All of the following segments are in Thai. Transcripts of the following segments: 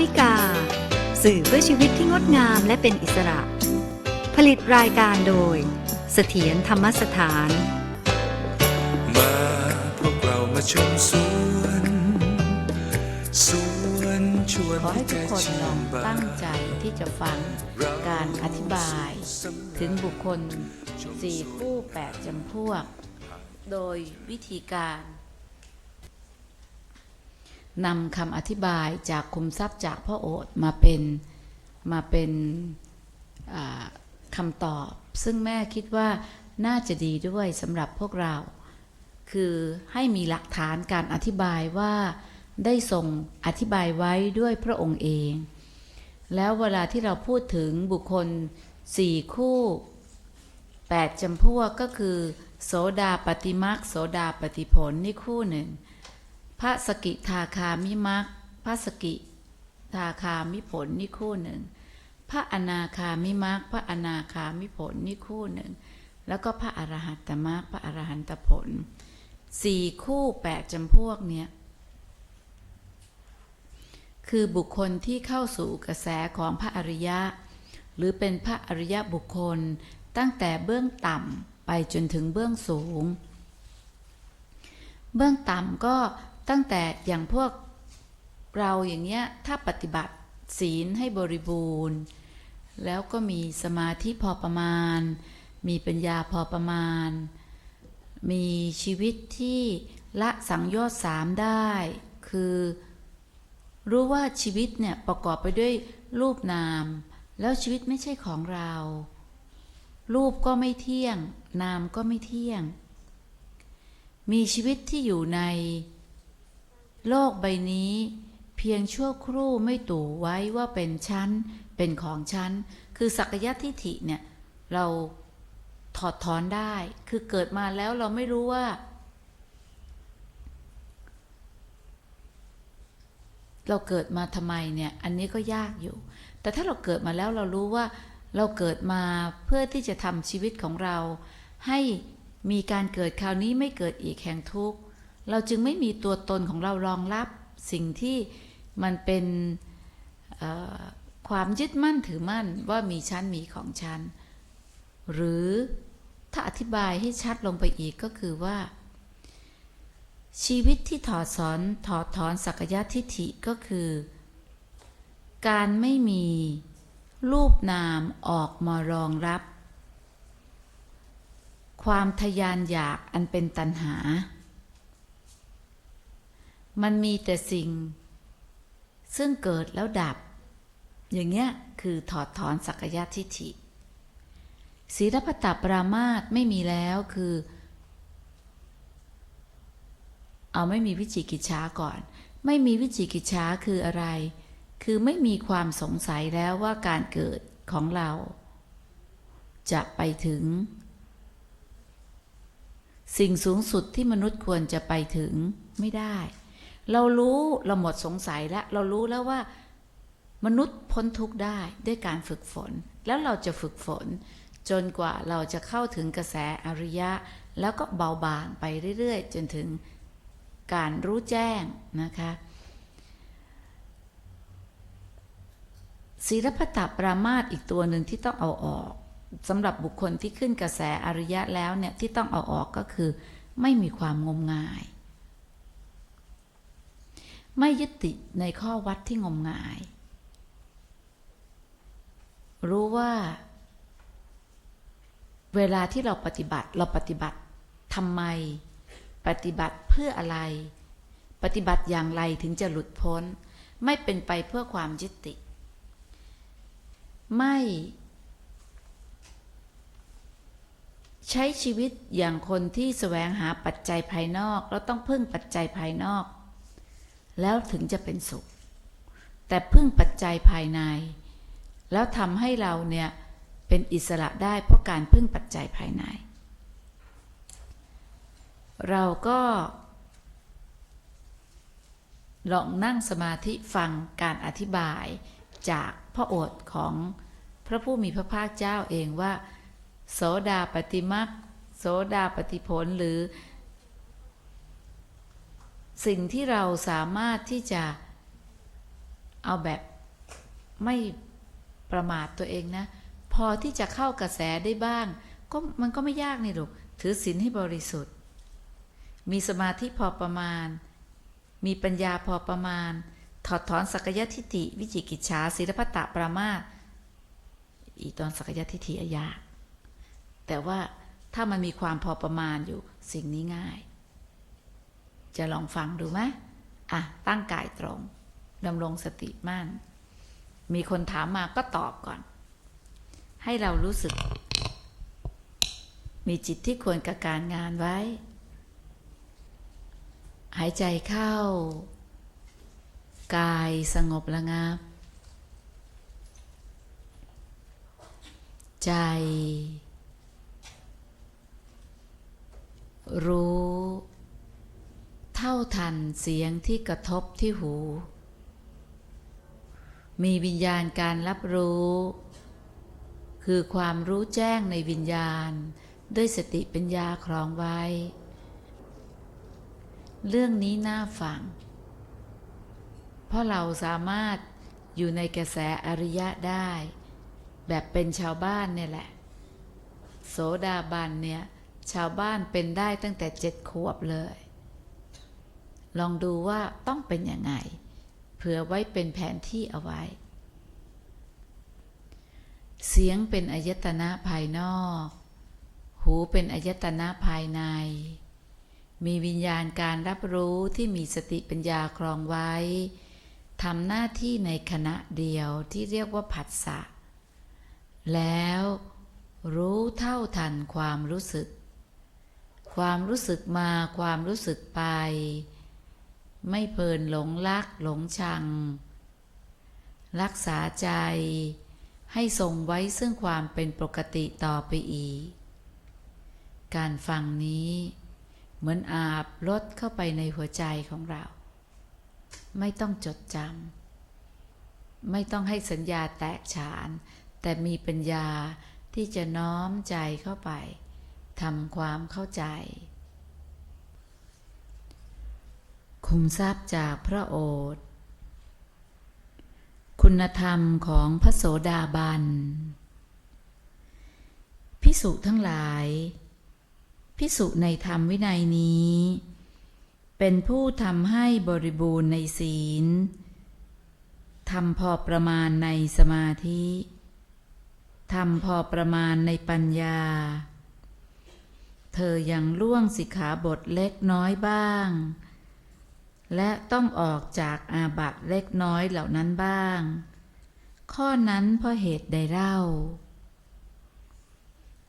วิกา สื่อเพื่อชีวิตที่งดงามและเป็นอิสระ ผลิตรายการโดย เสถียรธรรมสถาน มาพวกเรามาชมสวนสวนชวนขอให้ทุกคนลองบ้าตั้งใจที่จะฟังการอธิบาย ถึงบุคคลสี่คู่แปดจำพวก โดยวิธีการ นำคำอธิบายจากคุมทรัพย์จากพ่อโอษฐ์มาเป็นมาเป็นคำตอบ ซึ่งแม่คิดว่าน่าจะดีด้วยสำหรับพวกเรา คือให้มีหลักฐานการอธิบายว่าได้ทรงอธิบายไว้ด้วยพระองค์เอง แล้วเวลาที่เราพูดถึงบุคคลสี่คู่แปดจำพวกก็คือ โสดาปฏิมักโสดาปฏิผลนี่คู่หนึ่ง พระสกิทาคามิมักพระสกิทาคามิผลนี่คู่หนึ่ง พระอนาคามิมักพระอนาคามิผลนี่คู่หนึ่ง แล้วก็พระอรหัตตมรรคพระอรหันตผลสี่คู่แปดจำพวกเนี่ยคือบุคคลที่เข้าสู่กระแสของพระอริยะ หรือเป็นพระอริยะบุคคลตั้งแต่เบื้องต่ำไปจนถึงเบื้องสูง เบื้องต่ำก็ ตั้งแต่อย่างพวกเราอย่างเงี้ยถ้าปฏิบัติศีลให้บริบูรณ์ แล้วก็มีสมาธิพอประมาณ มีปัญญาพอประมาณ มีชีวิตที่ละสังโยชน์สามได้ คือรู้ว่าชีวิตเนี่ยประกอบไปด้วยรูปนาม แล้วชีวิตไม่ใช่ของเรา รูปก็ไม่เที่ยง นามก็ไม่เที่ยง มีชีวิตที่อยู่ใน โลกใบนี้ เพียงชั่วครู่ไม่ตู่ไว้ว่าเป็นชั้น เป็นของชั้น คือสักยะทิฏฐิเนี่ย เราถอดถอนได้ คือเกิดมาแล้วเราไม่รู้ว่า เราเกิดมาทำไมเนี่ย อันนี้ก็ยากอยู่ แต่ถ้าเราเกิดมาแล้วเรารู้ว่า เราเกิดมาเพื่อที่จะทำชีวิตของเรา ให้มีการเกิดคราวนี้ไม่เกิดอีกแห่งทุกข์ เราจึงไม่มีตัวตนของเรารองรับสิ่งที่มันเป็นความยึดมั่นถือมั่นว่ามีชั้นมีของชั้นหรือถ้าอธิบายให้ชัดลงไปอีกก็คือว่า ชีวิตที่ถอดสอนถอดถอนสักยะทิฏฐิก็คือ การไม่มีรูปนามออกมารองรับ ความทยานอยากอันเป็นตัณหา มันมีแต่สิ่ง ซึ่งเกิดแล้วดับ อย่างเงี้ยคือถอดถอนสักยะทิฏฐิศีลปตปรามาตไม่มีแล้วคือ เอาไม่มีวิจิกิจฉาก่อน ไม่มีวิจิกิจฉาคืออะไร คือไม่มีความสงสัยแล้วว่าการเกิดของเรา จะไปถึง สิ่งสูงสุดที่มนุษย์ควรจะไปถึงไม่ได้ เรารู้เราหมดสงสัยแล้ว เรารู้แล้วว่ามนุษย์พ้นทุกข์ได้ด้วยการฝึกฝน แล้วเราจะฝึกฝน จนกว่าเราจะเข้าถึงกระแสอริยะ แล้วก็เบาบางไปเรื่อยๆ จนถึงการรู้แจ้งนะคะศีลพัตตปรามาตอีกตัวหนึ่งที่ต้องเอาออกสำหรับบุคคลที่ขึ้นกระแสอริยะแล้วเนี่ยที่ต้องเอาออกก็คือ ไม่มีความงมงาย ไม่ยึดติดในข้อวัดที่งมงาย รู้ว่า เวลาที่เราปฏิบัติเราปฏิบัติทำไม ปฏิบัติเพื่ออะไร ปฏิบัติอย่างไรถึงจะหลุดพ้น ไม่เป็นไปเพื่อความยึดติดไม่ใช้ชีวิตอย่างคนที่แสวงหาปัจจัยภายนอก แล้วต้องพึ่งปัจจัยภายนอก แล้วถึงจะเป็นสุข แต่พึ่งปัจจัยภายใน แล้วทำให้เราเนี่ยเป็นอิสระได้เพราะการพึ่งปัจจัยภายใน เราก็ลองนั่งสมาธิฟังการอธิบายจากพระโอษฐ์ของพระผู้มีพระภาคเจ้าเองว่า โสดาปฏิมักโสดาปฏิผลหรือ สิ่งที่เราสามารถที่จะเอาแบบไม่ประมาทตัวเองนะ พอที่จะเข้ากระแสได้บ้าง ก็มันก็ไม่ยากนี่หรอกถือศีลให้บริสุทธิ์ มีสมาธิพอประมาณ มีปัญญาพอประมาณ ถอดถอนสักยทิฏฐิวิจิกิจฉาศีลพัตตปรามาสอีตอนสักยทิฏฐิอยากแต่ว่าถ้ามันมีความพอประมาณอยู่สิ่งนี้ง่าย จะลองฟังดูไหมอะ ตั้งกายตรงดำรงสติมั่น มีคนถามมาก็ตอบก่อน ให้เรารู้สึก มีจิตที่ควรกับการงานไว้ หายใจเข้า กายสงบระงับ ใจ รู้ เท่าทันเสียงที่กระทบที่หู มีวิญญาณการรับรู้ คือความรู้แจ้งในวิญญาณ ด้วยสติปัญญาครองไว้ เรื่องนี้น่าฟัง เพราะเราสามารถอยู่ในกระแสอริยะได้ แบบเป็นชาวบ้านเนี่ยแหละ โสดาบันเนี่ย ชาวบ้านเป็นได้ตั้งแต่เจ็ดขวบเลย ลองดูว่าต้องเป็นยังไง เผื่อไว้เป็นแผนที่เอาไว้ เสียงเป็นอายตนะภายนอก หูเป็นอายตนะภายใน มีวิญญาณการรับรู้ที่มีสติปัญญาครองไว้ทำหน้าที่ในขณะเดียวที่เรียกว่าผัสสะ แล้วรู้เท่าทันความรู้สึก ความรู้สึกมาความรู้สึกไป ไม่เพลินหลงรักหลงชัง รักษาใจ ให้ทรงไว้ซึ่งความเป็นปกติต่อไปอีก การฟังนี้ เหมือนอาบลดเข้าไปในหัวใจของเรา ไม่ต้องจดจำไม่ต้องให้สัญญาแตกฉาน แต่มีปัญญาที่จะน้อมใจเข้าไปทำความเข้าใจ คุมทรัพย์จากพระโอษฐ์คุณธรรมของพระโสดาบันพิสุทั้งหลาย พิสุในธรรมวินัยนี้ เป็นผู้ทำให้บริบูรณ์ในศีลทำพอประมาณในสมาธิทำพอประมาณในปัญญา เธอยังล่วงสิกขาบทเล็กน้อยบ้าง และต้องออกจากอาบัตเล็กน้อยเหล่านั้นบ้าง ข้อนั้นเพราะเหตุใดเล่า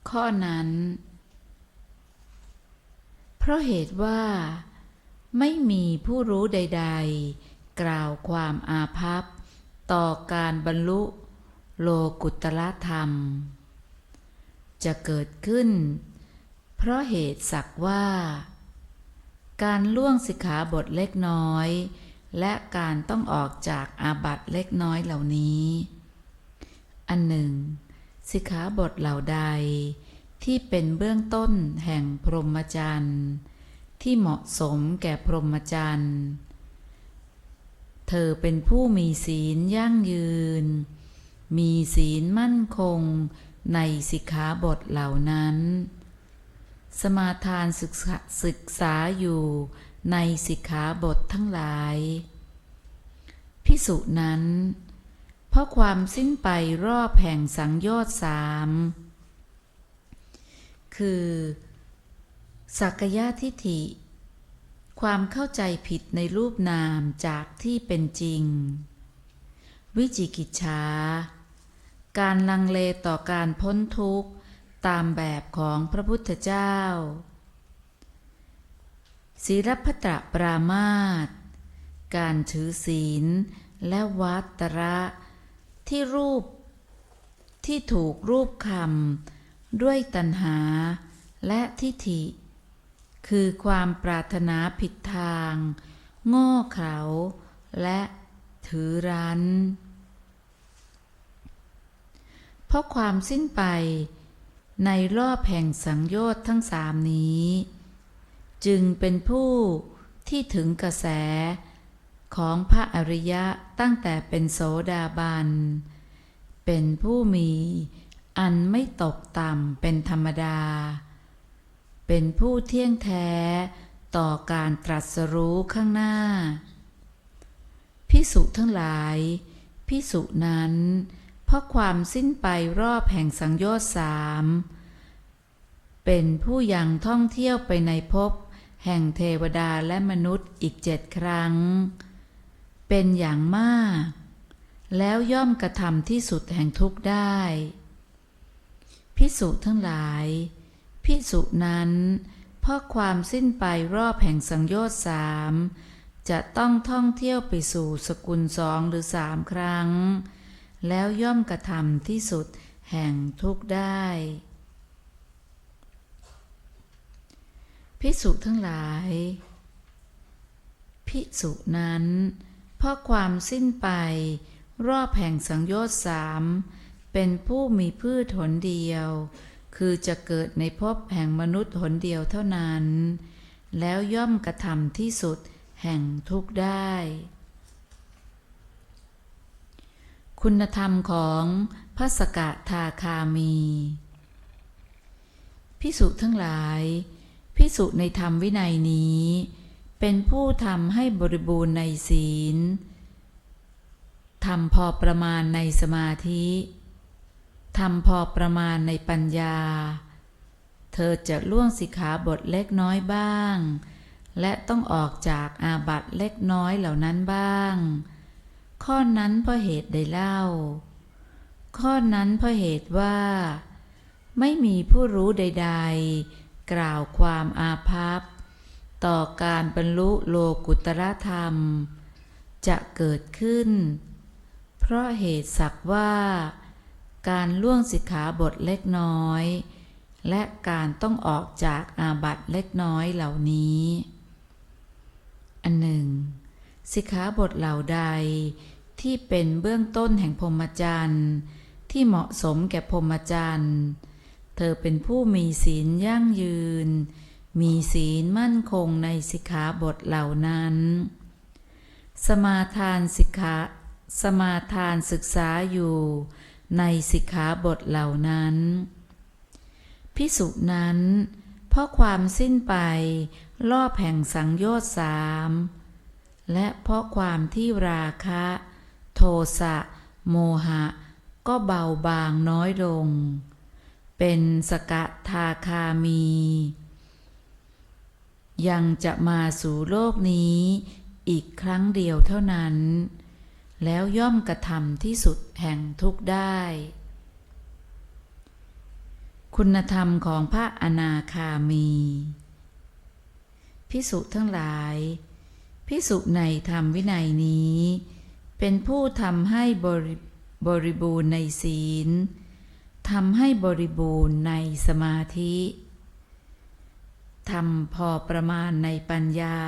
ข้อนั้น เพราะเหตุว่า ไม่มีผู้รู้ใด ๆ กล่าวความอาภัพ ต่อการบรรลุโลกุตละธรรม จะเกิดขึ้น เพราะเหตุสักว่า การล่วงสิกขาบทเล็กน้อย และการต้องออกจากอาบัตเล็กน้อยเหล่านี้ อันหนึ่ง สิกขาบทเหล่าใด ที่เป็นเบื้องต้นแห่งพรหมจรรย์ที่เหมาะสมแก่พรหมจรรย์เธอเป็นผู้มีศีลยั่งยืน มีศีลมั่นคงในสิกขาบทเหล่านั้น สมาทานศึกษาศึกษาอยู่ในสิกขาบททั้งหลาย พิสุนั้น เพราะความสิ้นไปรอบแห่งสังโยชน์สามคือสักยะทิฏฐิ ความเข้าใจผิดในรูปนามจากที่เป็นจริง วิจิกิจฉาการลังเลต่อการพ้นทุกข์ ตามแบบของพระพุทธเจ้า ศีลพัตตปรามาตการถือศีลและวัตระที่รูป ที่ถูกรูปคำด้วยตัณหาและทิฏฐิ คือความปรารถนาผิดทาง โง่เขลาและถือรั้น เพราะความสิ้นไป ในรอบแห่งสังโยชน์ทั้งสามนี้ จึงเป็นผู้ที่ถึงกระแสของพระอริยะตั้งแต่เป็นโสดาบัน เป็นผู้มีอันไม่ตกต่ำเป็นธรรมดา เป็นผู้เที่ยงแท้ต่อการตรัสรู้ข้างหน้า พิสุทั้งหลาย พิสุนั้น เพราะความสิ้นไปรอบแห่งสังโยชน์สามเป็นผู้ยังท่องเที่ยวไปในภพแห่งเทวดาและมนุษย์อีกเจ็ดครั้ง เป็นอย่างมาก แล้วย่อมกระทำที่สุดแห่งทุกข์ได้ พิสุทั้งหลาย พิสุนั้นเพราะความสิ้นไปรอบแห่งสังโยชน์สามจะต้องท่องเที่ยวไปสู่สกุลสองหรือสามครั้ง แล้วย่อมกระทำที่สุดแห่งทุกได้ พิสุทั้งหลาย พิสุนั้น เพราะความสิ้นไป รอบแห่งสังโยชน์สามเป็นผู้มีพืชหนเดียว คือจะเกิดในภพแห่งมนุษย์หนเดียวเท่านั้น แล้วย่อมกระทำที่สุดแห่งทุกได้ คุณธรรมของพระสกทาคามี พิสุทั้งหลาย พิสุในธรรมวินัยนี้ เป็นผู้ทำให้บริบูรณ์ในศีลทำพอประมาณในสมาธิทำพอประมาณในปัญญา เธอจะล่วงสิกขาบทเล็กน้อยบ้าง และต้องออกจากอาบัตเล็กน้อยเหล่านั้นบ้าง ข้อนั้นเพราะเหตุใดเล่า ข้อนั้นเพราะเหตุว่า ไม่มีผู้รู้ใด ๆ กล่าวความอาภัพ ต่อการบรรลุโลกุตรธรรม จะเกิดขึ้น เพราะเหตุสักว่า การล่วงสิกขาบทเล็กน้อย และการต้องออกจากอาบัตเล็กน้อยเหล่านี้ อันหนึ่ง สิกขาบทเหล่าใด ที่เป็นเบื้องต้นแห่งพรหมจรรย์ที่เหมาะสมแก่พรหมจรรย์เธอเป็นผู้มีศีลยั่งยืน มีศีลมั่นคงในสิกขาบทเหล่านั้น สมาทานสิกขาสมาทานศึกษาอยู่ในสิกขาบทเหล่านั้น พิสุนั้น เพราะความสิ้นไปรอบแห่งสังโยชน์สาม และเพราะความที่ราคะ โทสะ โมหะ ก็เบาบางน้อยลง เป็นสกทาคามี ยังจะมาสู่โลกนี้อีกครั้งเดียวเท่านั้น แล้วย่อมกระทำที่สุดแห่งทุกได้ คุณธรรมของพระอนาคามี พิสุทั้งหลาย พิสุในธรรมวินัยนี้ เป็นผู้ทำให้บริบริบูรณ์ในศีลทำให้บริบูรณ์ในสมาธิทำพอประมาณในปัญญา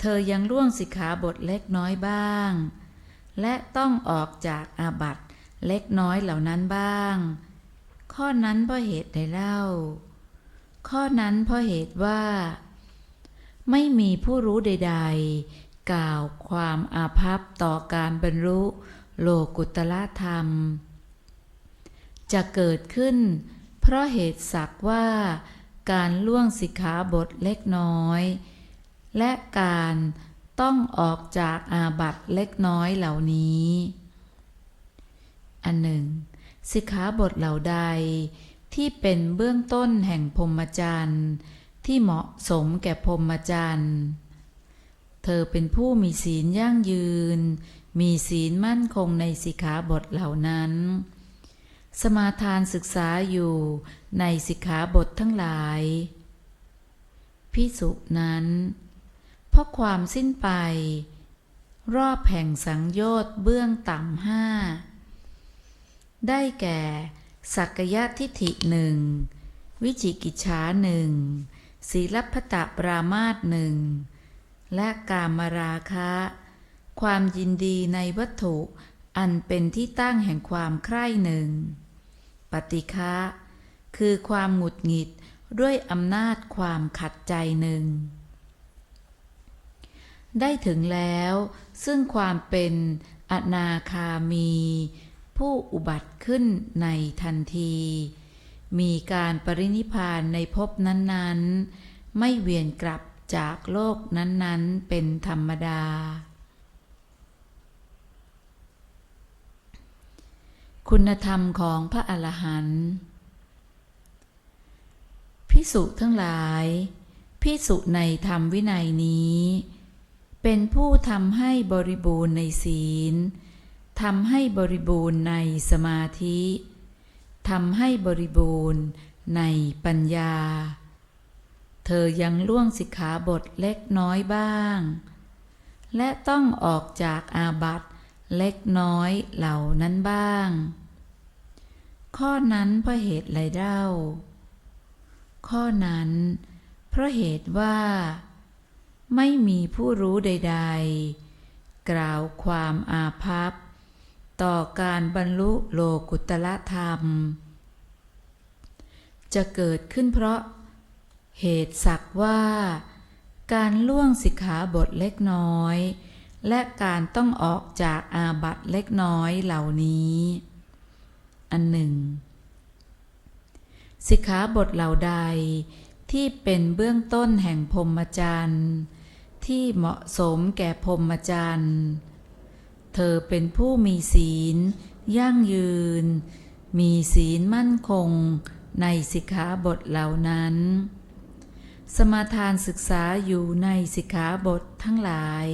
เธอยังล่วงสิกขาบทเล็กน้อยบ้าง และต้องออกจากอาบัตเล็กน้อยเหล่านั้นบ้าง ข้อนั้นเพราะเหตุใดเล่า ข้อนั้นเพราะเหตุว่า ไม่มีผู้รู้ใด ๆ กล่าวความอาภัพต่อการบรรลุโลกุตละธรรม จะเกิดขึ้น เพราะเหตุสักว่า การล่วงสิกขาบทเล็กน้อย และการต้องออกจากอาบัตเล็กน้อยเหล่านี้ อันหนึ่ง สิกขาบทเหล่าใดที่เป็นเบื้องต้นแห่งพรหมจรรย์ ที่เหมาะสมแก่พรหมจรรย์เธอเป็นผู้มีศีลยั่งยืน มีศีลมั่นคงในสิกขาบทเหล่านั้น สมาทานศึกษาอยู่ในสิกขาบททั้งหลาย พิสุนั้น เพราะความสิ้นไป รอบแห่งสังโยชน์เบื้องต่ำห้า ได้แก่ สักยะทิฏฐิหนึ่ง วิจิกิจฉาหนึ่ง ศีลพตตปรามาสหนึ่งและกามราคะ ความยินดีในวัตถุอันเป็นที่ตั้งแห่งความใคร่หนึ่ง ปฏิฆะคือความหงุดหงิดด้วยอำนาจความขัดใจหนึ่ง ได้ถึงแล้วซึ่งความเป็นอนาคามี ผู้อุบัติขึ้นในทันที มีการปรินิพานในภพนั้นๆ ไม่เวียนกลับจากโลกนั้นๆ เป็นธรรมดา คุณธรรมของพระอรหันต์พิสุทั้งหลายพิสุในธรรมวินัยนี้ เป็นผู้ทำให้บริบูรณ์ในศีลทำให้บริบูรณ์ในสมาธิ ทำให้บริบูรณ์ในปัญญา เธอยังล่วงสิกขาบทเล็กน้อยบ้าง และต้องออกจากอาบัตเล็กน้อยเหล่านั้นบ้าง ข้อนั้นเพราะเหตุไรเล่า ข้อนั้น เพราะเหตุว่า ไม่มีผู้รู้ใด ๆ กล่าวความอาภัพ ต่อการบรรลุโลกุตละธรรม จะเกิดขึ้นเพราะเหตุสักว่า การล่วงสิกขาบทเล็กน้อย และการต้องออกจากอาบัตเล็กน้อยเหล่านี้ อันหนึ่ง สิกขาบทเหล่าใดที่เป็นเบื้องต้นแห่งพรมจรรย์ที่เหมาะสมแก่พรมจรรย์ เธอเป็นผู้มีศีล ยั่งยืน มีศีลมั่นคง ในสิกขาบทเหล่านั้น สมาทานศึกษาอยู่ในสิกขาบททั้งหลาย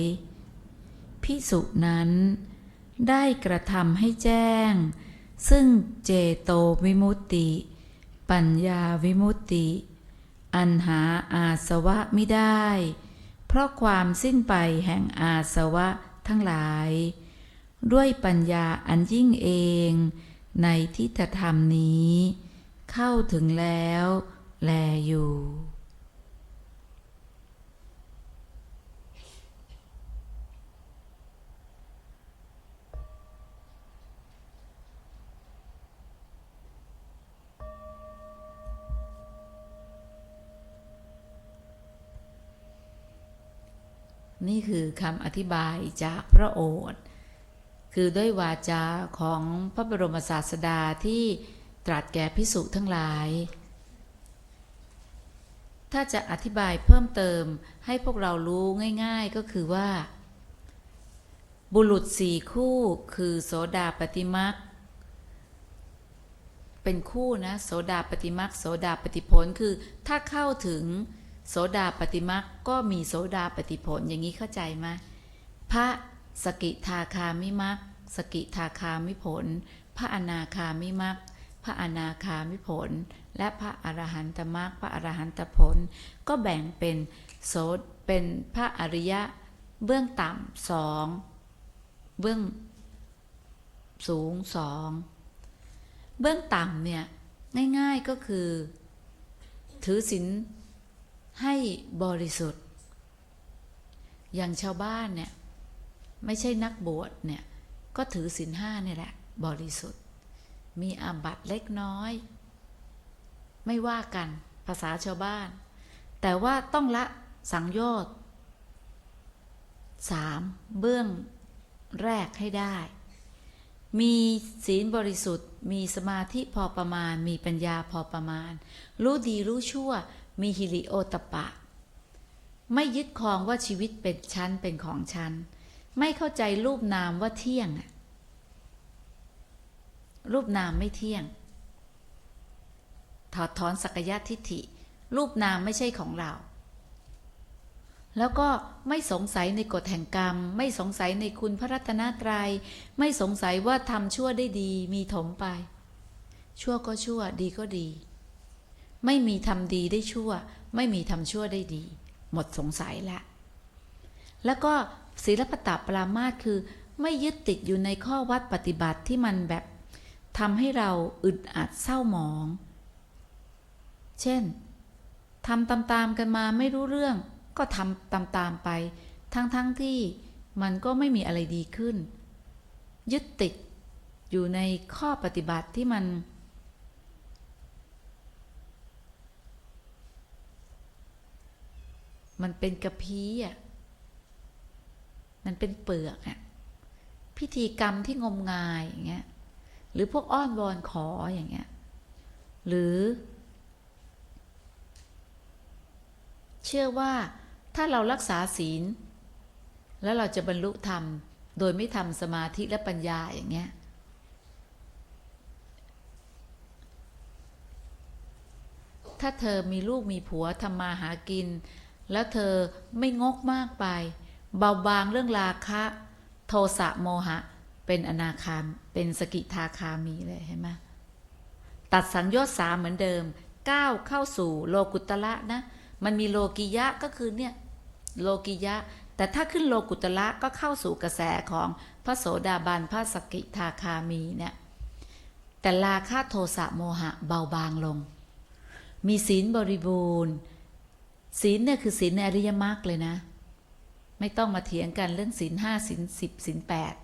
พิสุนั้น ได้กระทำให้แจ้ง ซึ่งเจโตวิมุตติ ปัญญาวิมุตติ อันหาอาสวะไม่ได้ เพราะความสิ้นไปแห่งอาสวะทั้งหลาย ด้วยปัญญาอันยิ่งเอง ในทิฏฐธรรมนี้ เข้าถึงแล้ว แลอยู่ นี่คือคำอธิบายจากพระโอษฐ คือด้วยวาจาของพระบรมศาสดาที่ตรัสแก่พิสุทั้งหลาย ถ้าจะอธิบายเพิ่มเติมให้พวกเรารู้ง่าย ๆก็คือว่า บุรุษสี่คู่คือโสดาปฏิมักเป็นคู่นะโสดาปฏิมักโสดาปฏิผลคือถ้าเข้าถึงโสดาปฏิมักก็มีโสดาปฏิผลอย่างนี้เข้าใจไหมพระ สกิทาคามิมักสกิทาคามิผล พระอนาคามิมักพระอนาคามิผล และพระอรหันตมักพระอรหันตผล ก็แบ่งเป็นโสดเป็นพระอริยะ เบื้องต่ำสองเบื้องสูงสองเบื้องต่ำเนี่ยง่ายๆก็คือ ถือศีลให้บริสุทธิ์ อย่างชาวบ้านเนี่ย ไม่ใช่นักบวชเนี่ย ก็ถือศีลห้าเนี่ยแหละ บริสุทธิ์ มีอาบัตเล็กน้อย ไม่ว่ากันภาษาชาวบ้าน แต่ว่าต้องละสังโยชน์สามเบื้องแรกให้ได้ มีศีลบริสุทธิ์ มีสมาธิพอประมาณ มีปัญญาพอประมาณ รู้ดีรู้ชั่ว มีฮิริโอตปะ ไม่ยึดครองว่าชีวิตเป็นชั้นเป็นของฉัน ไม่เข้าใจรูปนามว่าเที่ยง รูปนามไม่เที่ยง ถอดถอนสักยะทิฏฐิ รูปนามไม่ใช่ของเรา แล้วก็ไม่สงสัยในกฎแห่งกรรม ไม่สงสัยในคุณพระรัตนตรยัย ไม่สงสัยว่าทำชั่วได้ดี มีถมไป ชั่วก็ชั่ว ดีก็ดี ไม่มีทำดีได้ชั่ว ไม่มีทำชั่วได้ดี หมดสงสัยแล้วแล้วก็ ศีลปตะปรามาสคือ ไม่ยึดติดอยู่ในข้อวัดปฏิบัติที่มันแบบทำให้เราอึดอัดเศร้าหมอง เช่นทำตามๆกันมาไม่รู้เรื่อง ก็ทำตามๆไป ทั้งๆทที่มันก็ไม่มีอะไรดีขึ้น ยึดติดอยู่ในข้อปฏิบัติที่มัน มันเป็นกระพี้อะ มันเป็นเปลือกอะพิธีกรรมที่งมงายอย่างเงี้ย หรือพวกอ้อนวอนขออย่างเงี้ย หรือ เชื่อว่าถ้าเรารักษาศีล แล้วเราจะบรรลุธรรม โดยไม่ทำสมาธิและปัญญาอย่างเงี้ยถ้าเธอมีลูกมีผัวทำมาหากิน แล้วเธอไม่งกมากไป เบาบางเรื่องราคะ โทสะโมหะ เป็นอนาคาม เป็นสกิทาคามีเลยเห็นไหมตัดสังโยชน์สามเหมือนเดิมก้าวเข้าสู่โลกุตละนะ มันมีโลกิยะก็คือเนี่ยโลกิยะ แต่ถ้าขึ้นโลกุตละก็เข้าสู่กระแสของพระโสดาบันพระสกิทาคามีเนี่ยแต่ราคะโทสะโมหะเบาบางลง มีศีลบริบูรณ์ ศีลเนี่ยคือศีลในอริยมรรคเลยนะ ไม่ต้องมาเถียงกันเรื่องศีลห้าศีลสิบศีลแปด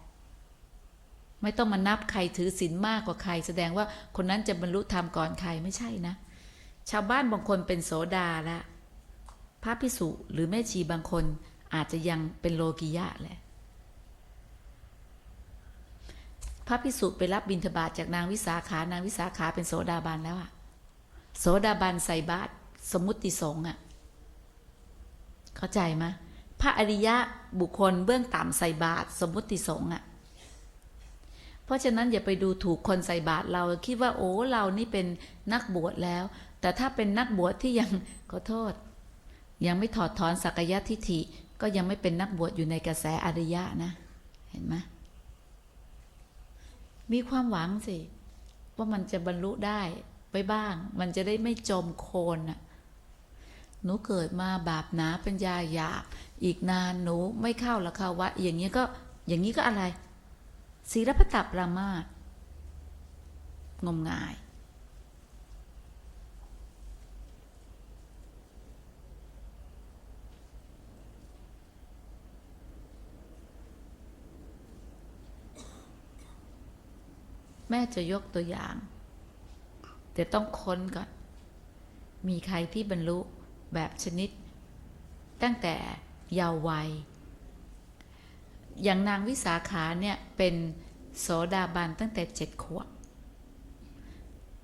ไม่ต้องมานับใครถือศีลมากกว่าใคร แสดงว่าคนนั้นจะบรรลุธรรมก่อนใครไม่ใช่นะ ชาวบ้านบางคนเป็นโสดาละพระพิสุหรือแม่ชีบางคนอาจจะยังเป็นโลกิยะแหละพระพิสุไปรับบิณฑบาตจากนางวิสาขานางวิสาขาเป็นโสดาบันแล้วอะโสดาบันใส่บาตรสมุติสงอะเข้าใจไหม ระอริยะบุคคลเบื้องต่ำใส่บาตรสมมุติสงฆ์อะ เพราะฉะนั้นอย่าไปดูถูกคนใส่บาตรเราคิดว่าโอ้เรานี่เป็นนักบวชแล้ว แต่ถ้าเป็นนักบวชที่ยังขอโทษ ยังไม่ถอดถอนสักยะทิฏฐิก็ยังไม่เป็นนักบวชอยู่ในกระแสอริยะนะ เห็นไหมมีความหวังสิ ว่ามันจะบรรลุได้ไปบ้าง มันจะได้ไม่จมโคลนน่ะ หนูเกิดมาบาปหนาปัญญาหยาบอีกนานหนูไม่เข้าละค่ะวะ อย่างนี้ก็อย่างนี้ก็อะไรศีลพัตตปรามาสงมงาย แม่จะยกตัวอย่าง แต่ต้องค้นก่อน มีใครที่บรรลุ แบบชนิด ตั้งแต่เยาว์วัย อย่างนางวิสาขาเนี่ยเป็นโสดาบันตั้งแต่เจ็ดขวบ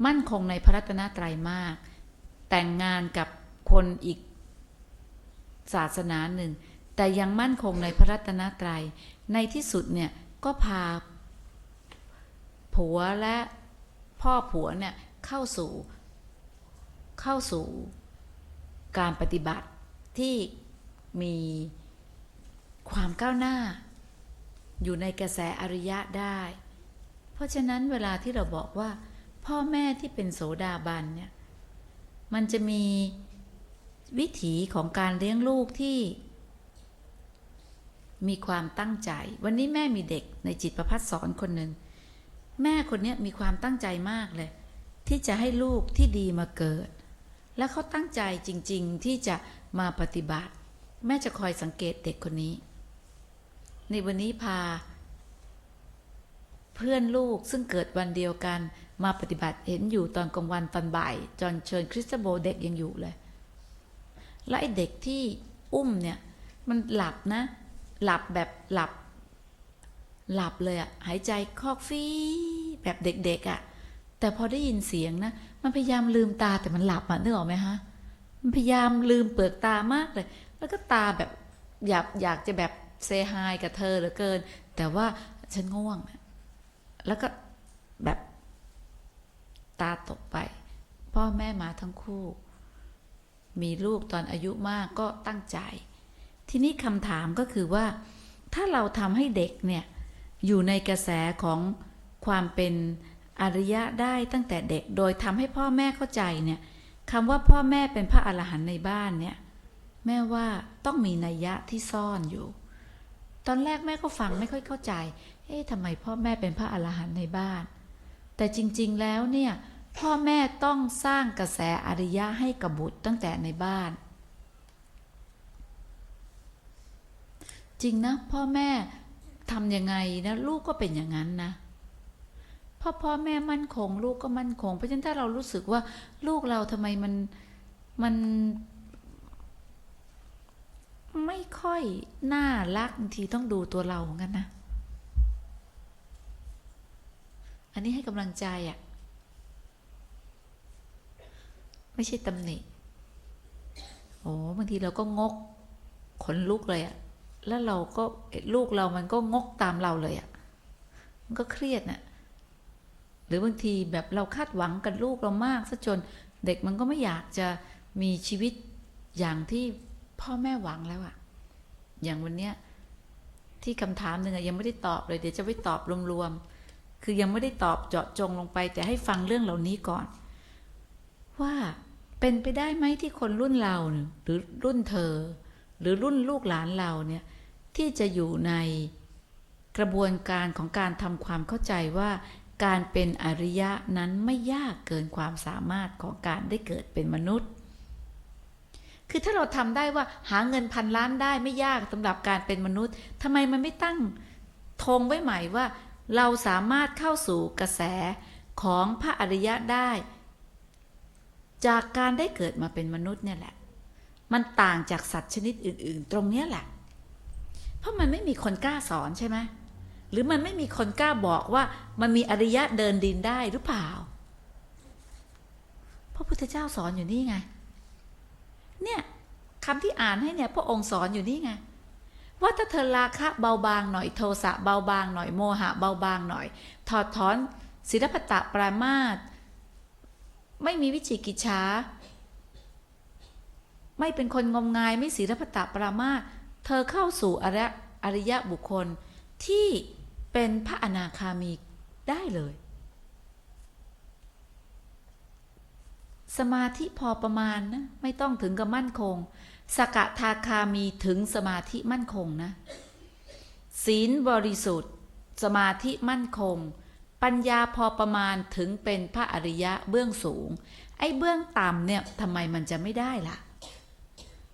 มั่นคงในพระรัตนตรัยมาก แต่งงานกับคนอีกศาสนาหนึ่ง แต่ยังมั่นคงในพระรัตนตรัย ในที่สุดเนี่ยก็พาผัวและพ่อผัวเนี่ยเข้าสู่เข้าสู่ การปฏิบัติที่มีความก้าวหน้า อยู่ในกระแสอริยะได้ เพราะฉะนั้นเวลาที่เราบอกว่า พ่อแม่ที่เป็นโสดาบันเนี่ยมันจะมีวิถีของการเลี้ยงลูกที่ มีความตั้งใจ วันนี้แม่มีเด็กในจิตประพัฒสอนคนหนึ่งแม่คนนี้มีความตั้งใจมากเลย ที่จะให้ลูกที่ดีมาเกิด และเขาตั้งใจจริง ๆ ที่จะมาปฏิบัติ แม่จะคอยสังเกตเด็กคนนี้ ในวันนี้พา เพื่อนลูกซึ่งเกิดวันเดียวกันมาปฏิบัติเห็นอยู่ตอนกลางวันตอนบ่ายจอนเชิญคริสตโบเด็กยังอยู่เลย และไอ้เด็กที่อุ้มเนี่ย มันหลับนะ หลับแบบหลับ หลับเลยอะหายใจคอกฟีแบบเด็กๆอะ แต่พอได้ยินเสียงนะ มันพยายามลืมตาแต่มันหลับอะนึกออกไหมฮะ มันพยายามลืมเปลือกตามากเลย แล้วก็ตาแบบอยากอยากจะแบบเซฮายกับเธอเหลือเกิน แต่ว่าฉันง่วง แล้วก็แบบตาตกไป พ่อแม่มาทั้งคู่ มีลูกตอนอายุมากก็ตั้งใจ ทีนี้คำถามก็คือว่า ถ้าเราทำให้เด็กเนี่ย อยู่ในกระแสของความเป็น อริยะได้ตั้งแต่เด็กโดยทำให้พ่อแม่เข้าใจเนี่ยคำว่าพ่อแม่เป็นพระอรหันต์ในบ้านเนี่ยแม่ว่าต้องมีนัยยะที่ซ่อนอยู่ ตอนแรกแม่ก็ฟังไม่ค่อยเข้าใจ เอ๊ะทำไมพ่อแม่เป็นพระอรหันต์ในบ้าน แต่จริงๆแล้วเนี่ยพ่อแม่ต้องสร้างกระแสอริยะให้กับบุตรตั้งแต่ในบ้าน จริงนะ พ่อแม่ทำยังไงนะลูกก็เป็นอย่างนั้นนะ พ่อพ่อแม่มั่นคง ลูกก็มั่นคง เพราะฉะนั้นถ้าเรารู้สึกว่าลูกเราทำไมมันมันไม่ค่อยน่ารักบางทีต้องดูตัวเราเหมือนกันนะ อันนี้ให้กำลังใจอะ่ะ ไม่ใช่ตำหนิ โอ้บางทีเราก็งก ขนลุกเลยอะ่ะ แล้วเราก็ลูกเรามันก็งกตามเราเลยอะ่ะ มันก็เครียดน่ะ หรือบางทีแบบเราคาดหวังกับลูกเรามากซะจนเด็กมันก็ไม่อยากจะมีชีวิตอย่างที่พ่อแม่หวังแล้วอะอย่างวันเนี้ยที่คำถามหนึ่งอะยังไม่ได้ตอบเลยเดี๋ยวจะไปตอบรวมๆ คือยังไม่ได้ตอบเจาะจงลงไป แต่ให้ฟังเรื่องเหล่านี้ก่อน ว่าเป็นไปได้ไหมที่คนรุ่นเราหรือรุ่นเธอ หรือรุ่นลูกหลานเราเนี่ยที่จะอยู่ในกระบวนการของการทำความเข้าใจว่า การเป็นอริยะนั้นไม่ยากเกินความสามารถของการได้เกิดเป็นมนุษย์ คือถ้าเราทำได้ว่าหาเงินพันล้านได้ไม่ยากสำหรับการเป็นมนุษย์ทำไมมันไม่ตั้งธงไว้ใหม่ว่า เราสามารถเข้าสู่กระแสของพระอริยะได้ จากการได้เกิดมาเป็นมนุษย์เนี่ยแหละ มันต่างจากสัตว์ชนิดอื่น ๆ ตรงเนี้ยแหละ เพราะมันไม่มีคนกล้าสอนใช่ไหม หรือมันไม่มีคนกล้าบอกว่ามันมีอริยะเดินดินได้หรือเปล่า พระพุทธเจ้าสอนอยู่นี่ไง เนี่ยคำที่อ่านให้เนี่ยพระองค์สอนอยู่นี่ไงว่าถ้าเธอราคะเบาบางหน่อยโทสะเบาบางหน่อยโมหะเบาบางหน่อย ถอดถอนศิลปตะปรามาตไม่มีวิจิกิจฉาไม่เป็นคนงมงายไม่ศีลปตะปรามาสเธอเข้าสู่อริยอริยบุคคลที่ เป็นพระอนาคามีได้เลย สมาธิพอประมาณนะไม่ต้องถึงกับมั่นคง สกทาคามีถึงสมาธิมั่นคงนะ ศีลบริสุทธิ์ สมาธิมั่นคง ปัญญาพอประมาณถึงเป็นพระอริยะเบื้องสูง ไอ้เบื้องต่ำเนี่ยทำไมมันจะไม่ได้ล่ะ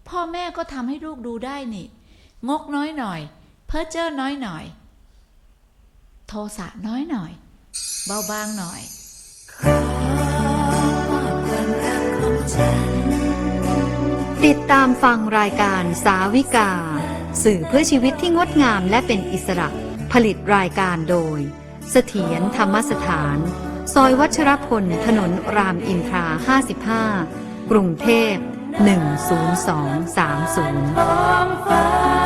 พ่อแม่ก็ทำให้ลูกดูได้นี่ งกน้อยหน่อย เพ้อเจ้อน้อยหน่อย โทสะน้อยหน่อย เบาบางหน่อยติดตามฟังรายการสาวิกา สื่อเพื่อชีวิตที่งดงามและเป็นอิสระ ผลิตรายการโดย เสถียรธรรมสถาน ซอยวัชรพล ถนนรามอินทรา 55 กรุงเทพ 10230